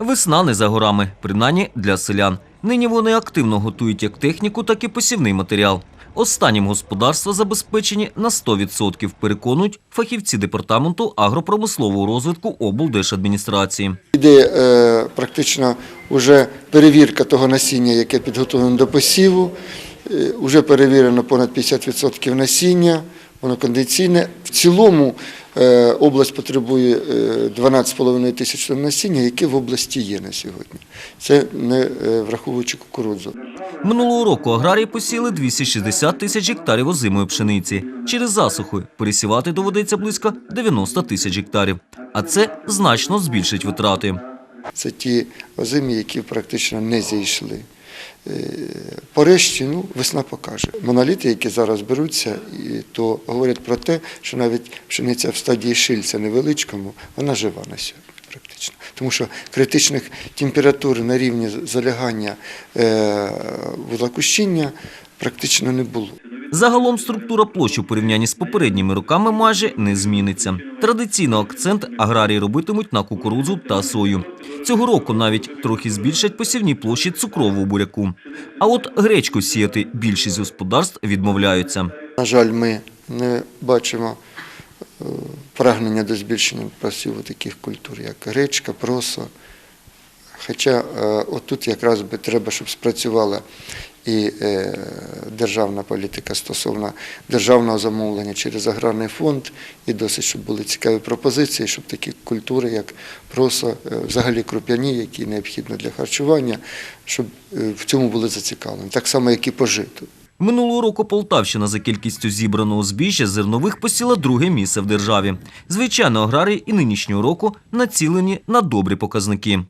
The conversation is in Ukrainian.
Весна не за горами, принаймні для селян. Нині вони активно готують як техніку, так і посівний матеріал. Останнім господарства забезпечені на 100%, переконують фахівці департаменту агропромислового розвитку облдержадміністрації. Іде е, практично вже перевірка того насіння, яке підготовлено до посіву. Е, Уже перевірено понад 50% насіння, воно кондиційне. В цілому е, область потребує е, 12,5 тисяч тонн насіння, яке в області є на сьогодні. Це не е, враховуючи кукурудзу. Минулого року аграрії посіяли 260 тисяч гектарів озимої пшениці. Через засуху пересівати доведеться близько 90 тисяч гектарів. А це значно збільшить витрати. Це ті озимі, які практично не зійшли. Е, По ну, весна покаже. Моноліти, які зараз беруться, то говорять про те, що навіть пшениця в стадії шильця невеличкому, вона жива на сьогодні практично. Тому що критичних температур на рівні залягання е, практично не було. Загалом структура площ у порівнянні з попередніми роками майже не зміниться. Традиційно акцент аграрії робитимуть на кукурудзу та сою. Цього року навіть трохи збільшать посівні площі цукрового буряку. А от гречку сіяти більшість господарств відмовляються. На жаль, ми не бачимо е, прагнення до збільшення посіву таких культур, як гречка, просо. Хоча е, отут якраз би треба, щоб спрацювала і е, державна політика стосовно державного замовлення через аграрний фонд, і досить, щоб були цікаві пропозиції, щоб такі культури, як просо, е, взагалі круп'яні, які необхідні для харчування, щоб е, в цьому були зацікавлені. Так само, як і пожиту. Минулого року Полтавщина за кількістю зібраного збіжжя зернових посіла друге місце в державі. Звичайно, аграрії і нинішнього року націлені на добрі показники.